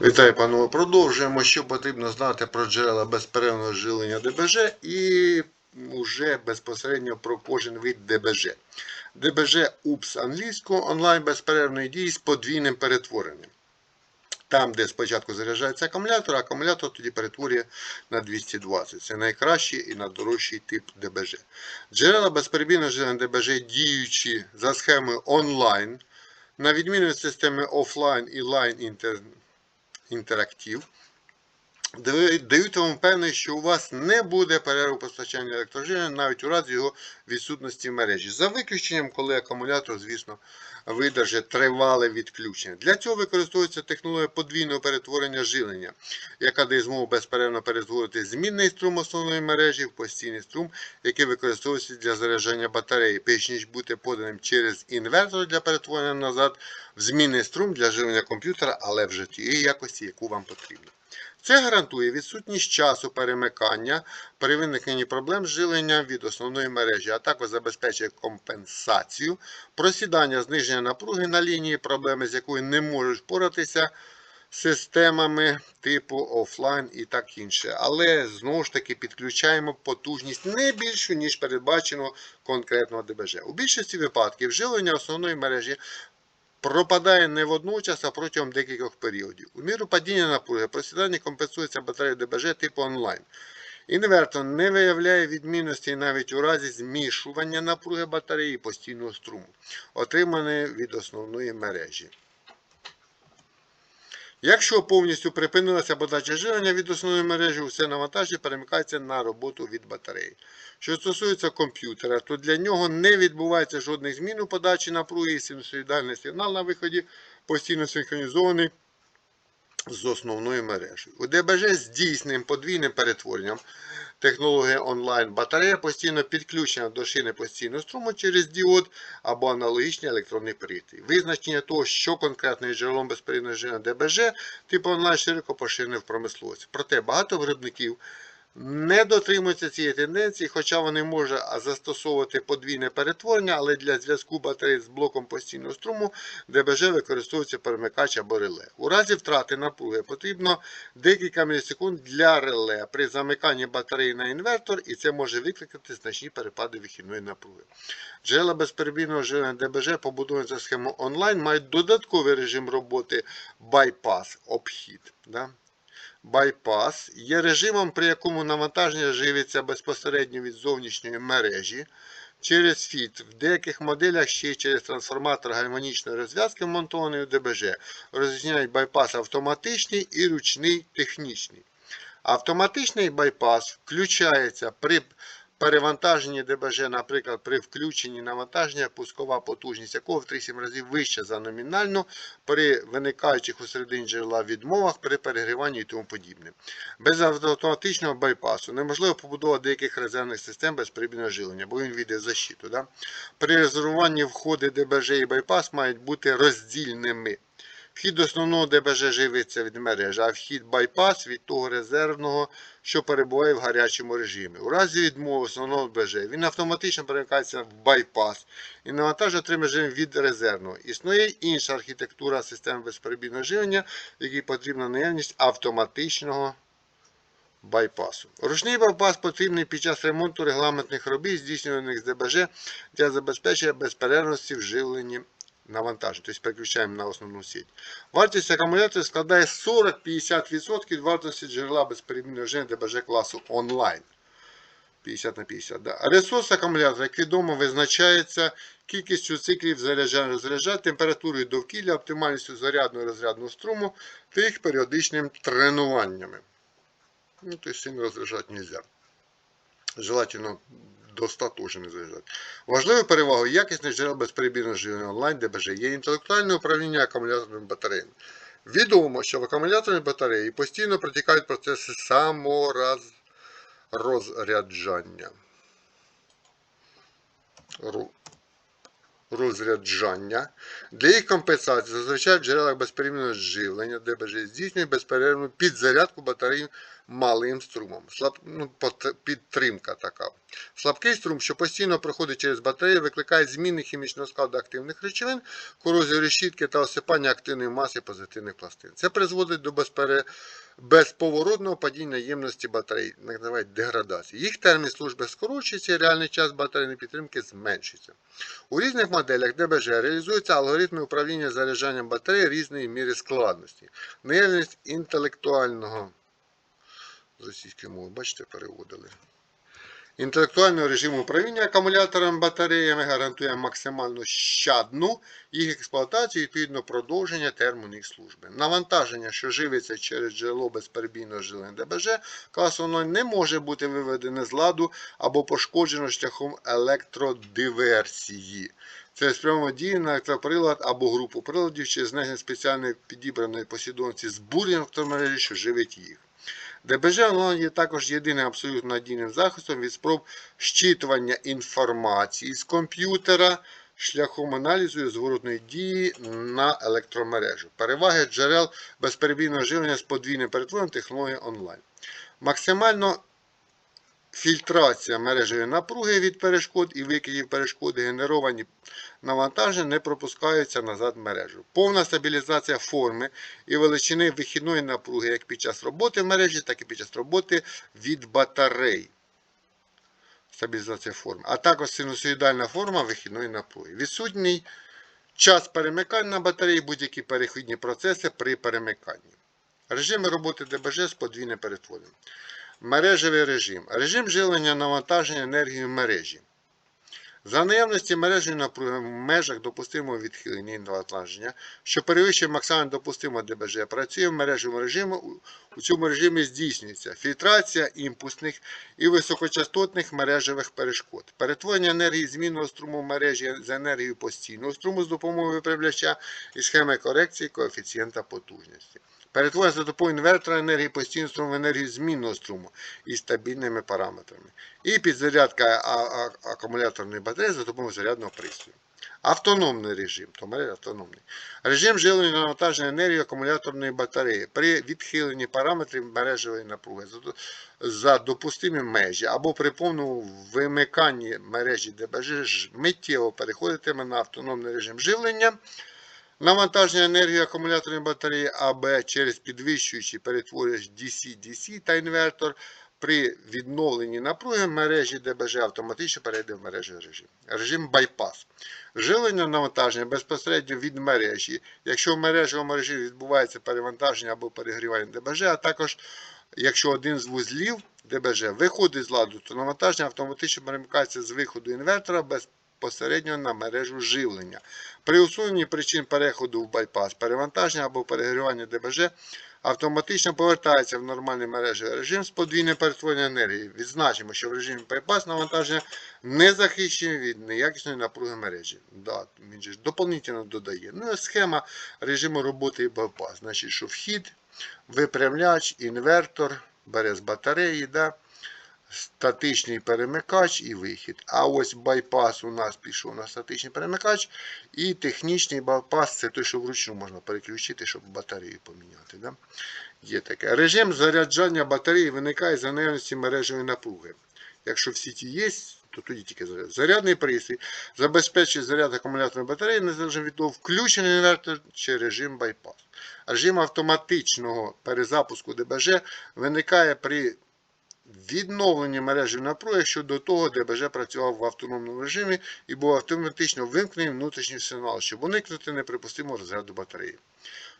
Вітаю, панове. Продовжуємо, що потрібно знати про джерела безперервного жилення ДБЖ і вже безпосередньо про кожен вид ДБЖ. ДБЖ УПС англійського онлайн безперервної дії з подвійним перетворенням. Там, де спочатку заряджається акумулятор, акумулятор тоді перетворює на 220. Це найкращий і найдорожчий тип ДБЖ. Джерела безперебійного жилення ДБЖ діючі за схемою онлайн, на відміну від системи офлайн і лайн інтер інтерактив. Дають вам впевненість, що у вас не буде перерву постачання електроживлення навіть у разі його відсутності в мережі. За виключенням, коли акумулятор, звісно, видержить тривале відключення. Для цього використовується технологія подвійного перетворення живлення, яка дає змогу безперервно перетворити змінний струм основної мережі в постійний струм, який використовується для заряджання батареї, перш ніж бути поданим через інвертор для перетворення назад в змінний струм для живлення комп'ютера, але вже тієї якості, яку вам потрібно. Це гарантує відсутність часу перемикання при виникненні проблем з живленням від основної мережі, а також забезпечує компенсацію, просідання зниження напруги на лінії, проблеми з якою не можуть впоратися системами типу офлайн і так інше. Але знову ж таки підключаємо потужність не більшу, ніж передбачено конкретного ДБЖ. У більшості випадків живлення основної мережі пропадає не водночас, а протягом декількох періодів. У міру падіння напруги просідання компенсується батареєю ДБЖ типу онлайн. Інвертор не виявляє відмінності навіть у разі змішування напруги батареї постійного струму, отриманої від основної мережі. Якщо повністю припинилася подача живлення від основної мережі, усе навантаження перемикається на роботу від батареї. Що стосується комп'ютера, то для нього не відбувається жодних змін у подачі напруги і синусоїдальний сигнал на виході постійно синхронізований з основною мережею. У ДБЖ з дійсним подвійним перетворенням технологія онлайн батарея постійно підключена до шини постійного струму через діод або аналогічний електронний прийти. Визначення того, що конкретно є джерелом безперервного ДБЖ, типу онлайн широко поширене в промисловості. Проте багато виробників не дотримуються цієї тенденції, хоча вони можуть застосовувати подвійне перетворення, але для зв'язку батареї з блоком постійного струму ДБЖ використовується перемикач або реле. У разі втрати напруги потрібно декілька мілісекунд для реле при замиканні батареї на інвертор, і це може викликати значні перепади вихідної напруги. Джерела безперебійного живлення ДБЖ, побудовані за схемою онлайн, мають додатковий режим роботи bypass, обхід. Да? Bypass є режимом, при якому навантаження живиться безпосередньо від зовнішньої мережі через фіт. В деяких моделях ще й через трансформатор гармонічної розв'язки, вмонтований у ДБЖ. Розрізняють байпас автоматичний і ручний технічний. Автоматичний байпас включається при перевантаженні ДБЖ, наприклад, при включенні навантаження, пускова потужність якого в 3-7 разів вища за номінальну, при виникаючих у середині джерела відмовах, при перегріванні і тому подібне. Без автоматичного байпасу неможливо побудова деяких резервних систем безприбільного жилення, бо він віде в защиту. Да? При резервуванні входи ДБЖ і байпас мають бути роздільними. Вхід основного ДБЖ живиться від мережі, а вхід байпас від того резервного, що перебуває в гарячому режимі. У разі відмови основного ДБЖ він автоматично перемикається в байпас і навантажує отримує режим від резервного. Існує інша архітектура системи безперебійного живлення, в якій потрібна наявність автоматичного байпасу. Ручний байпас потрібний під час ремонту регламентних робіт, здійснюваних з ДБЖ для забезпечення безперервності в навантажень, тобто переключаємо на основну сеть. Вартість акумулятора складає 40-50% від вартості джерела безперебійного живлення ДБЖ класу онлайн. 50 на 50. Да. Ресурс акумулятора, як відомо, визначається кількістю циклів заряджання розряджання, температурою довкілля, оптимальністю зарядного і розрядного струму та їх періодичним тренуваннями. Ну, тобто сильно розряджати не. Желательно до 100 теж не заряджати. Важливою перевагою якісних джерел безперебійного живлення онлайн ДБЖ є інтелектуальне управління акумуляторними батареями. Відомо, що в акумуляторні батареї постійно протікають процеси саморозряджання. Розряджання. Для їх компенсації зазвичай в джерелах безперервного живлення ДБЖ здійснює безперервну підзарядку батареї малим струмом. Слаб, ну, підтримка така. Слабкий струм, що постійно проходить через батарею, викликає зміни хімічного складу активних речовин, корозію решітки та осипання активної маси позитивних пластин. Це призводить до безпере... безповоротного падіння ємності батарей, називають деградації. Їх термін служби скорочується, і реальний час батарейної підтримки зменшується. У різних моделях ДБЖ реалізуються алгоритми управління заряджанням батареї різної міри складності. Наявність інтелектуального з російської мови, бачите, переводили. Інтелектуального режиму управління акумуляторами батареями гарантує максимально щадну їх експлуатацію і відповідно продовження терміну їх служби. Навантаження, що живиться через джерело безперебійного жилення ДБЖ, класу 0 не може бути виведене з ладу або пошкоджено шляхом електродиверсії. Це спрямо дії на електроприлад або групу приладів чи знесення спеціальної підібраної послідовності збурення електромережі, що живить їх. ДБЖ онлайн є також єдиним абсолютно надійним захистом від спроб щитування інформації з комп'ютера шляхом аналізу і зворотної дії на електромережу. Переваги джерел безперебійного живлення з подвійним перетворенням технології онлайн. Максимально фільтрація мережевої напруги від перешкод і викидів перешкоди генеровані навантаження не пропускаються назад в мережу. Повна стабілізація форми і величини вихідної напруги як під час роботи в мережі, так і під час роботи від батарей. Стабілізація форми, а також синусоїдальна форма вихідної напруги. Відсутній час перемикання на батареї будь-які перехідні процеси при перемиканні. Режими роботи ДБЖ з подвійним перетворенням. Мережевий режим. Режим живлення навантаження енергії в мережі. За наявності мережі напруги в межах допустимого відхилення і навантаження, що перевищує максимально допустимо ДБЖ, працює в мережевому режимі. У- цьому режимі здійснюється фільтрація імпульсних і високочастотних мережевих перешкод, перетворення енергії змінного струму мережі з енергією постійного струму з допомогою виправляча і схеми корекції коефіцієнта потужності. Перетворення за допомогою інвертора енергії постійного струму в енергію змінного струму із стабільними параметрами. І підзарядка акумуляторної батареї за допомогою зарядного пристрою. Автономний режим, автономний. Режим живлення і навантаження енергії акумуляторної батареї при відхиленні параметрів мережевої напруги за, до- допустимі межі або при повному вимиканні мережі ДБЖ миттєво переходитиме на автономний режим живлення. Навантаження енергії акумуляторної батареї АБ через підвищуючий перетворювач DC-DC та інвертор при відновленні напруги мережі ДБЖ автоматично перейде в мережевий режим. Режим байпас. Живлення навантаження безпосередньо від мережі. Якщо в мережевому режимі відбувається перевантаження або перегрівання ДБЖ, а також якщо один з вузлів ДБЖ виходить з ладу, то навантаження автоматично перемикається з виходу інвертора безпосередньо на мережу живлення. При усуненні причин переходу в байпас, перевантаження або перегрівання ДБЖ автоматично повертається в нормальний мережевий режим з подвійним перетворенням енергії. Відзначимо, що в режимі байпас навантаження не захищені від неякісної напруги мережі. Да, він же доповнительно додає. Ну і схема режиму роботи і байпас. Значить, що вхід, випрямляч, інвертор, бере з батареї. Да? Статичний перемикач і вихід. А ось байпас у нас пішов на статичний перемикач. І технічний байпас це той, що вручну можна переключити, щоб батарею поміняти. Да? Є таке. Режим заряджання батареї виникає за наявності мережевої напруги. Якщо в сіті є, то тоді тільки заряд. Зарядний пристрій забезпечує заряд акумуляторної батареї, незалежно від того, включений інвертор чи режим байпас. Режим автоматичного перезапуску ДБЖ виникає при відновлення мережі напруги, якщо до того ДБЖ працював в автономному режимі і був автоматично вимкнений внутрішній сигнал, щоб уникнути неприпустимого розряду батареї.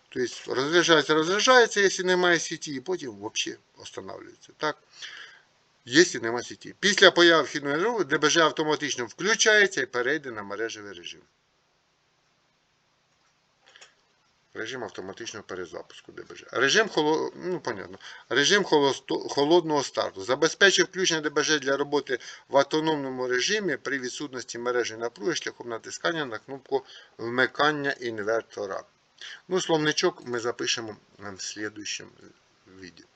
Тобто розряджається, розряджається, якщо немає сіті, і потім взагалі встановлюється. Так? Якщо немає сіті. Після появи вхідної режиму ДБЖ автоматично включається і перейде на мережевий режим. Режим автоматичного перезапуску ДБЖ. Режим, ну, понятно. Режим холодного старту. Забезпечує включення ДБЖ для роботи в автономному режимі при відсутності мережі напруги шляхом натискання на кнопку вмикання інвертора. Ну, словничок ми запишемо в слідуючому відео.